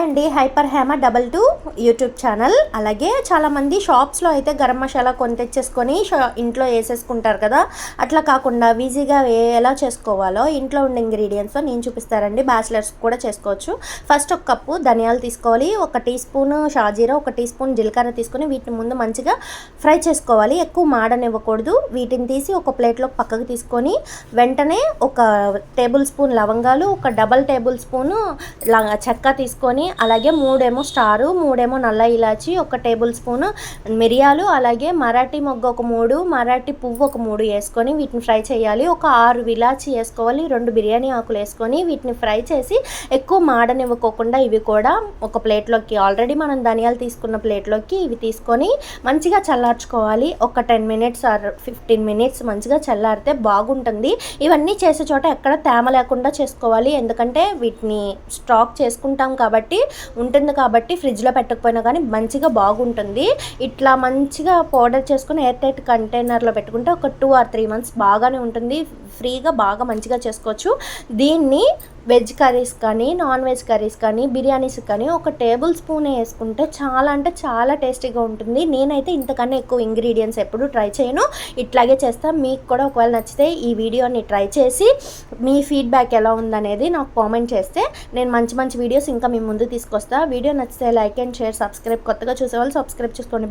Hi అండి hyper Hema double two YouTube channel అలాగే చాలామంది షాప్స్లో అయితే గరం మసాలా కొని తెచ్చేసుకొని షా- ఇంట్లో వేసేసుకుంటారు కదా. అట్లా కాకుండా ఈజీగా ఎలా చేసుకోవాలో ఇంట్లో ఉండే ఇంగ్రీడియంట్స్తో నేను చూపిస్తారండి బ్యాచిలర్స్ కూడా చేసుకోవచ్చు. ఫస్ట్ ఒక కప్పు ధనియాలు తీసుకోవాలి. ఒక టీ స్పూన్ షాజీరా ఒక టీ స్పూన్ జీలకర్ర తీసుకొని వీటిని ముందు మంచిగా ఫ్రై చేసుకోవాలి. ఎక్కువ మాడనివ్వకూడదు. వీటిని తీసి ఒక ప్లేట్లో పక్కకు తీసుకొని వెంటనే ఒక టేబుల్ స్పూన్ లవంగాలు ఒక డబల్ టేబుల్ స్పూను ల- చెక్క తీసుకొని అలాగే మూడేమో స్టారు మూడేమో నల్ల ఇలాచి ఒక టేబుల్ స్పూన్ మిరియాలు అలాగే మరాఠీ మొగ్గ ఒక మూడు మరాఠీ పువ్వు ఒక మూడు వేసుకొని వీటిని ఫ్రై చేయాలి. ఒక ఆరు ఇలాచి వేసుకోవాలి రెండు బిర్యానీ ఆకులు వేసుకొని వీటిని ఫ్రై చేసి ఎక్కువ మాడనివ్వకోకుండా ఇవి కూడా ఒక ప్లేట్లోకి ఆల్రెడీ మనం ధనియాలు తీసుకున్న ప్లేట్లోకి ఇవి తీసుకొని మంచిగా చల్లార్చుకోవాలి. ఒక ten minutes or fifteen minutes మంచిగా చల్లారితే బాగుంటుంది. ఇవన్నీ చేసే చోట ఎక్కడ తేమ లేకుండా చేసుకోవాలి. ఎందుకంటే వీటిని స్టాక్ చేసుకుంటాం కాబట్టి ఉంటుంది కాబట్టి ఫ్రిడ్జ్లో పెట్టకపోయినా కానీ మంచిగా బాగుంటుంది. ఇట్లా మంచిగా పౌడర్ చేసుకుని ఎయిర్ టైట్ కంటైనర్లో పెట్టుకుంటే ఒక టూ ఆర్ త్రీ మంత్స్ బాగానే ఉంటుంది. ఫ్రీగా బాగా మంచిగా చేసుకోవచ్చు. దీన్ని వెజ్ కర్రీస్ కానీ నాన్ వెజ్ కర్రీస్ కానీ బిర్యానీస్ కానీ ఒక టేబుల్ స్పూన్ వేసుకుంటే చాలా అంటే చాలా టేస్టీగా ఉంటుంది. నేనైతే ఇంతకన్నా ఎక్కువ ఇంగ్రీడియంట్స్ ఎప్పుడు ట్రై చేయను. ఇట్లాగే చేస్తాను మీకు కూడా ఒకవేళ నచ్చితే ఈ వీడియోని ట్రై చేసి మీ ఫీడ్బ్యాక్ ఎలా ఉందనేది నాకు కామెంట్ చేస్తే నేను మంచి మంచి వీడియోస్ ఇంకా మీ ముందు తీసుకొస్తా. వీడియో నచ్చితే లైక్ అండ్ షేర్ సబ్స్క్రైబ్ కొత్తగా చూసేవాళ్ళు సబ్స్క్రైబ్ చేసుకోండి.